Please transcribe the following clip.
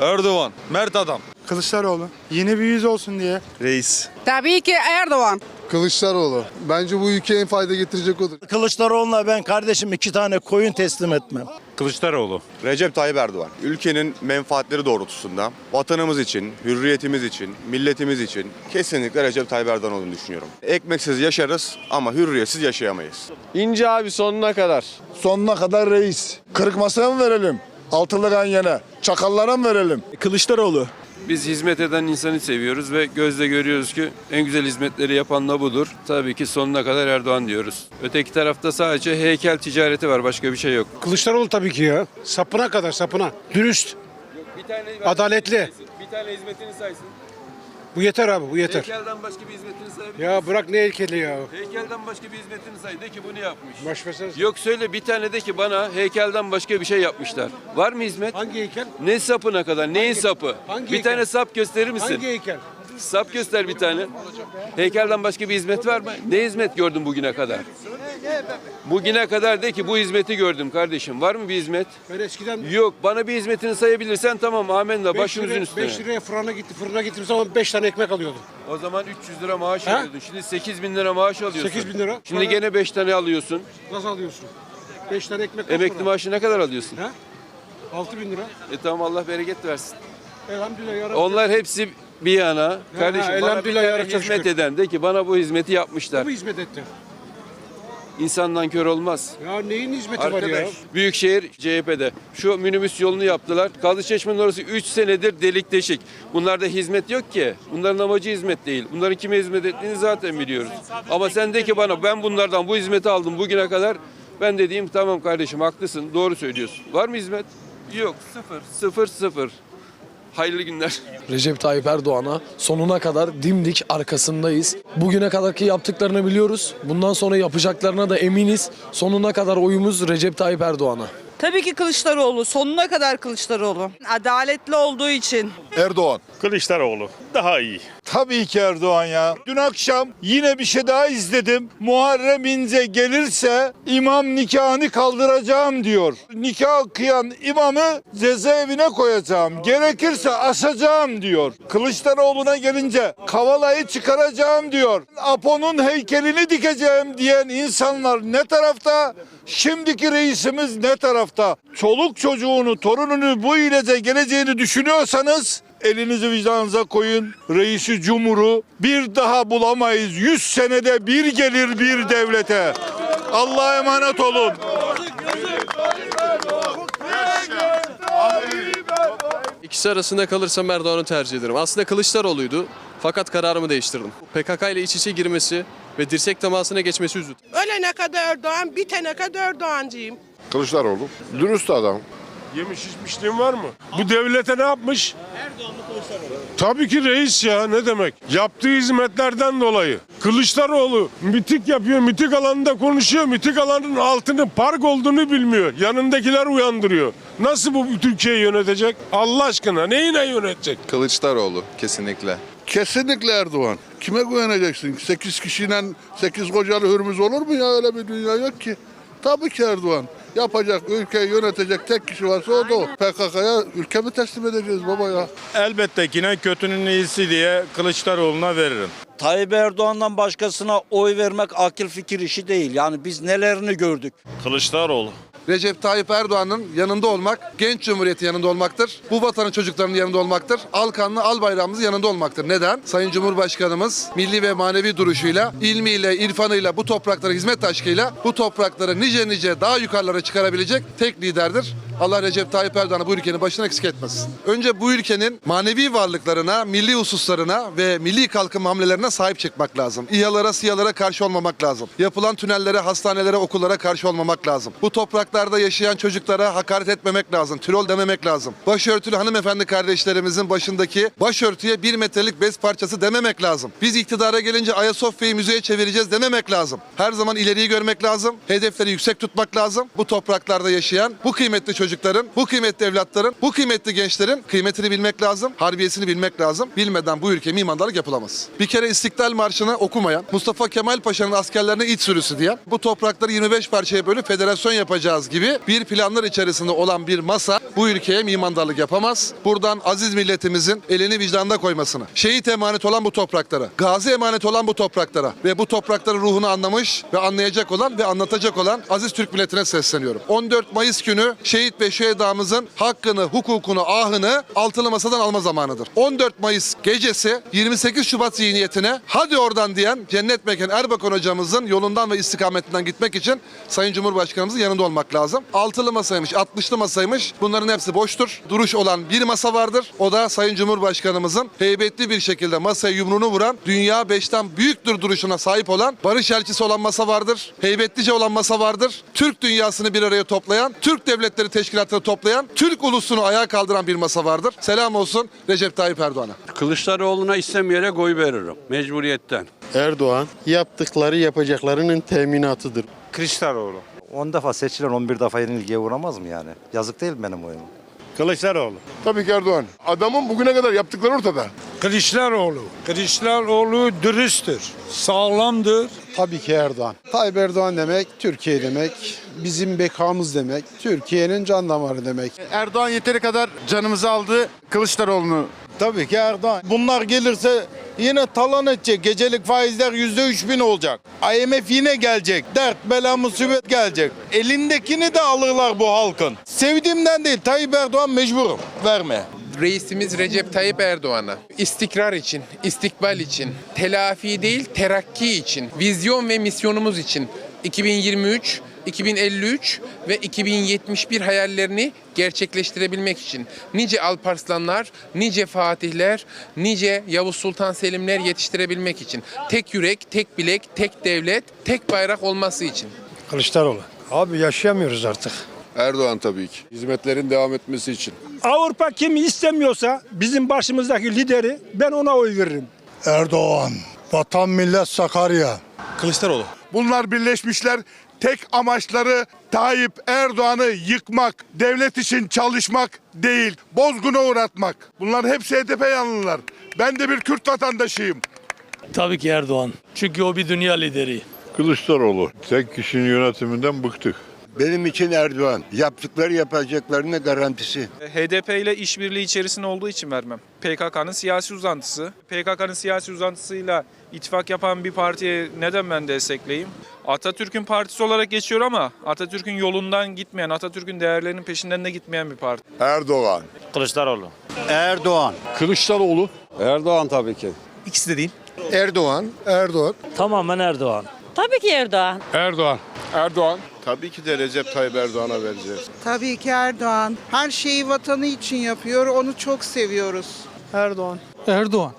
Erdoğan. Mert adam. Kılıçdaroğlu. Yeni bir yüz olsun diye. Reis. Tabii ki Erdoğan. Kılıçdaroğlu. Bence bu ülkeye en fayda getirecek odur. Kılıçdaroğlu'na ben kardeşim iki tane koyun teslim etmem. Kılıçdaroğlu. Recep Tayyip Erdoğan. Ülkenin menfaatleri doğrultusunda vatanımız için, hürriyetimiz için, milletimiz için kesinlikle Recep Tayyip Erdoğan olduğunu düşünüyorum. Ekmeksiz yaşarız ama hürriyetsiz yaşayamayız. İnce abi sonuna kadar. Sonuna kadar reis. Kırık masaya mı verelim? Altılı ganyene. Çakallara mı verelim? Kılıçdaroğlu. Biz hizmet eden insanı seviyoruz ve gözle görüyoruz ki en güzel hizmetleri yapan da budur. Tabii ki sonuna kadar Erdoğan diyoruz. Öteki tarafta sadece heykel ticareti var başka bir şey yok. Kılıçdaroğlu tabii ki ya. Sapına kadar sapına. Dürüst. Bir tane Adaletli. Bir tane hizmetini saysın. Bu yeter abi bu yeter. Heykelden başka bir hizmetini sayabilir Ya bırak ne heykeli ya. Heykelden başka bir hizmetini say. De ki bunu yapmış. Baş versene. Yok söyle bir tane de ki bana heykelden başka bir şey yapmışlar. Var mı hizmet? Hangi heykel? Ne sapına kadar? Neyin sapı? hangi bir heykel? tane sap gösterir misin? Hangi heykel? Sap göster bir tane. Heykelden başka bir hizmet var mı? Ne hizmet gördün bugüne kadar? Bugüne kadar de ki bu hizmeti gördüm kardeşim. Var mı bir hizmet? Ben eskiden Yok. Bana bir hizmetini sayabilirsen tamam amenna 5 başımızın liraya, üstüne. 5 liraya fırına gitti. Fırına gittiğim zaman 5 tane ekmek alıyordum. O zaman 300 lira maaş Ha? alıyordun. Şimdi 8 bin lira maaş alıyorsun. 8 bin lira. Şimdi Bana- gene 5 tane alıyorsun. Nasıl alıyorsun? 5 tane ekmek kaç Emekli para? maaşı ne kadar alıyorsun? Ha? 6 bin lira. E tamam Allah bereket versin. Elhamdülillah yarabbim. Onlar hepsi bir yana. Kardeşim bana bir elhamdülillah yarabbim, hizmet şükür. eden de ki bana bu hizmeti yapmışlar. Bu hizmet etti. İnsandan kör olmaz. Ya neyin hizmeti var ya? Arkadaş, Büyükşehir CHP'de şu minibüs yolunu yaptılar. Kazlıçeşme'nin orası 3 senedir delik deşik. Bunlarda hizmet yok ki. Bunların amacı hizmet değil. Bunların kime hizmet ettiğini zaten biliyoruz. Ama sen de ki bana ben bunlardan bu hizmeti aldım bugüne kadar. Ben dediğim tamam kardeşim haklısın doğru söylüyorsun. Var mı hizmet? Yok sıfır sıfır sıfır. Hayırlı günler. Recep Tayyip Erdoğan'a sonuna kadar dimdik arkasındayız. Bugüne kadarki yaptıklarını biliyoruz. Bundan sonra yapacaklarına da eminiz. Sonuna kadar oyumuz Recep Tayyip Erdoğan'a. Tabii ki Kılıçdaroğlu. Sonuna kadar Kılıçdaroğlu. Adaletli olduğu için. Erdoğan. Kılıçdaroğlu. Daha iyi. Tabii ki Erdoğan ya. Dün akşam yine bir şey daha izledim. Muharrem İnce gelirse imam nikahını kaldıracağım diyor. Nikah kıyan imamı cezaevine koyacağım. Gerekirse asacağım diyor. Kılıçdaroğlu'na gelince Kavala'yı çıkaracağım diyor. Apo'nun heykelini dikeceğim diyen insanlar ne tarafta? Şimdiki reisimiz ne tarafta? Çoluk çocuğunu, torununu bu ilece geleceğini düşünüyorsanız elinizi vicdanınıza koyun. Reisi Cumhur'u bir daha bulamayız. 100 senede bir gelir bir devlete. Allah'a emanet olun. İkisi arasında kalırsam Erdoğan'ı tercih ederim. Aslında Kılıçdaroğlu'ydu fakat kararımı değiştirdim. PKK ile iç içe girmesi ve dirsek temasına geçmesi üzdü. Ölene kadar Erdoğan, bitene kadar Erdoğancıyım. Kılıçdaroğlu. Dürüst adam. Yemiş içmişliğin var mı? Bu devlete ne yapmış? Tabii ki reis ya ne demek? Yaptığı hizmetlerden dolayı. Kılıçdaroğlu mitik yapıyor, mitik alanında konuşuyor. Mitik alanın altının park olduğunu bilmiyor. Yanındakiler uyandırıyor. Nasıl bu Türkiye'yi yönetecek? Allah aşkına neyine yönetecek? Kılıçdaroğlu kesinlikle. Kesinlikle Erdoğan. Kime güveneceksin? 8 kişiyle 8 kocalı hürmüz olur mu ya? Öyle bir dünya yok ki. Tabii ki Erdoğan. Yapacak, ülkeyi yönetecek tek kişi varsa o da o. PKK'ya ülkemi teslim edeceğiz baba ya. Elbette ki ne kötünün iyisi diye Kılıçdaroğlu'na veririm. Tayyip Erdoğan'dan başkasına oy vermek akıl fikir işi değil. Yani biz nelerini gördük. Kılıçdaroğlu. Recep Tayyip Erdoğan'ın yanında olmak, genç cumhuriyeti yanında olmaktır. Bu vatanın çocuklarının yanında olmaktır. Alkanlı, al bayrağımızın yanında olmaktır. Neden? Sayın Cumhurbaşkanımız milli ve manevi duruşuyla, ilmiyle, irfanıyla, bu topraklara hizmet aşkıyla bu toprakları nice nice daha yukarılara çıkarabilecek tek liderdir. Allah Recep Tayyip Erdoğan'ı bu ülkenin başına eksik etmesin. Önce bu ülkenin manevi varlıklarına, milli hususlarına ve milli kalkınma hamlelerine sahip çıkmak lazım. İHA'lara, SİHA'lara karşı olmamak lazım. Yapılan tünellere, hastanelere, okullara karşı olmamak lazım. Bu topraklarda yaşayan çocuklara hakaret etmemek lazım. Troll dememek lazım. Başörtülü hanımefendi kardeşlerimizin başındaki başörtüye bir metrelik bez parçası dememek lazım. Biz iktidara gelince Ayasofya'yı müzeye çevireceğiz dememek lazım. Her zaman ileriyi görmek lazım. Hedefleri yüksek tutmak lazım. Bu topraklarda yaşayan bu kıymetli çocuklar çocukların, bu kıymetli evlatların, bu kıymetli gençlerin kıymetini bilmek lazım, harbiyesini bilmek lazım. Bilmeden bu ülke mimarlık yapılamaz. Bir kere İstiklal Marşı'nı okumayan, Mustafa Kemal Paşa'nın askerlerine iç sürüsü diyen, bu toprakları 25 parçaya bölüp federasyon yapacağız gibi bir planlar içerisinde olan bir masa bu ülkeye mimarlık yapamaz. Buradan aziz milletimizin elini vicdanına koymasını, şehit emanet olan bu topraklara, gazi emanet olan bu topraklara ve bu toprakların ruhunu anlamış ve anlayacak olan ve anlatacak olan aziz Türk milletine sesleniyorum. 14 Mayıs günü şehit ve şehidamızın hakkını, hukukunu, ahını altılı masadan alma zamanıdır. 14 Mayıs gecesi 28 Şubat zihniyetine hadi oradan diyen Cennet Mekan Erbakan hocamızın yolundan ve istikametinden gitmek için Sayın Cumhurbaşkanımızın yanında olmak lazım. Altılı masaymış, 60'lı masaymış. Bunların hepsi boştur. Duruş olan bir masa vardır. O da Sayın Cumhurbaşkanımızın heybetli bir şekilde masaya yumruğunu vuran, dünya beşten büyüktür duruşuna sahip olan, barış elçisi olan masa vardır. Heybetlice olan masa vardır. Türk dünyasını bir araya toplayan, Türk devletleri teşkilatını toplayan, Türk ulusunu ayağa kaldıran bir masa vardır. Selam olsun Recep Tayyip Erdoğan'a. Kılıçdaroğlu'na istemeyerek oy veririm. Mecburiyetten. Erdoğan yaptıkları yapacaklarının teminatıdır. Kılıçdaroğlu. 10 defa seçilen 11 defa yenilgiye uğramaz mı yani? Yazık değil mi benim oyum? Kılıçdaroğlu. Tabii ki Erdoğan. Adamın bugüne kadar yaptıkları ortada. Kılıçdaroğlu. Kılıçdaroğlu dürüsttür. Sağlamdır. Tabii ki Erdoğan. Tayyip Erdoğan demek Türkiye demek. Bizim bekamız demek. Türkiye'nin can damarı demek. Erdoğan yeteri kadar canımızı aldı. Kılıçdaroğlu'nu Tabii ki Erdoğan. Bunlar gelirse yine talan edecek. Gecelik faizler yüzde üç bin olacak. IMF yine gelecek. Dert, bela, musibet gelecek. Elindekini de alırlar bu halkın. Sevdiğimden değil Tayyip Erdoğan mecburum. Verme. Reisimiz Recep Tayyip Erdoğan'a istikrar için, istikbal için, telafi değil terakki için, vizyon ve misyonumuz için 2023, 2053 ve 2071 hayallerini gerçekleştirebilmek için nice Alparslanlar, nice Fatihler, nice Yavuz Sultan Selimler yetiştirebilmek için tek yürek, tek bilek, tek devlet, tek bayrak olması için. Kılıçdaroğlu. Abi yaşayamıyoruz artık. Erdoğan tabii ki. Hizmetlerin devam etmesi için. Avrupa kimi istemiyorsa bizim başımızdaki lideri ben ona oy veririm. Erdoğan. Vatan millet Sakarya. Kılıçdaroğlu. Bunlar birleşmişler. Tek amaçları Tayyip Erdoğan'ı yıkmak, devlet için çalışmak değil, bozguna uğratmak. Bunlar hepsi HDP yanlılar. Ben de bir Kürt vatandaşıyım. Tabii ki Erdoğan. Çünkü o bir dünya lideri. Kılıçdaroğlu. Tek kişinin yönetiminden bıktık. Benim için Erdoğan. Yaptıkları yapacaklarının garantisi. HDP ile işbirliği içerisinde olduğu için vermem. PKK'nın siyasi uzantısı. PKK'nın siyasi uzantısıyla ittifak yapan bir partiye neden ben destekleyeyim? Atatürk'ün partisi olarak geçiyor ama Atatürk'ün yolundan gitmeyen, Atatürk'ün değerlerinin peşinden de gitmeyen bir parti. Erdoğan. Kılıçdaroğlu. Erdoğan. Kılıçdaroğlu. Erdoğan tabii ki. İkisi de değil. Erdoğan. Erdoğan. Tamamen Erdoğan. Tabii ki Erdoğan. Erdoğan. Erdoğan. Tabii ki de Recep Tayyip Erdoğan'a vereceğiz. Tabii ki Erdoğan. Her şeyi vatanı için yapıyor. Onu çok seviyoruz. Erdoğan. Erdoğan.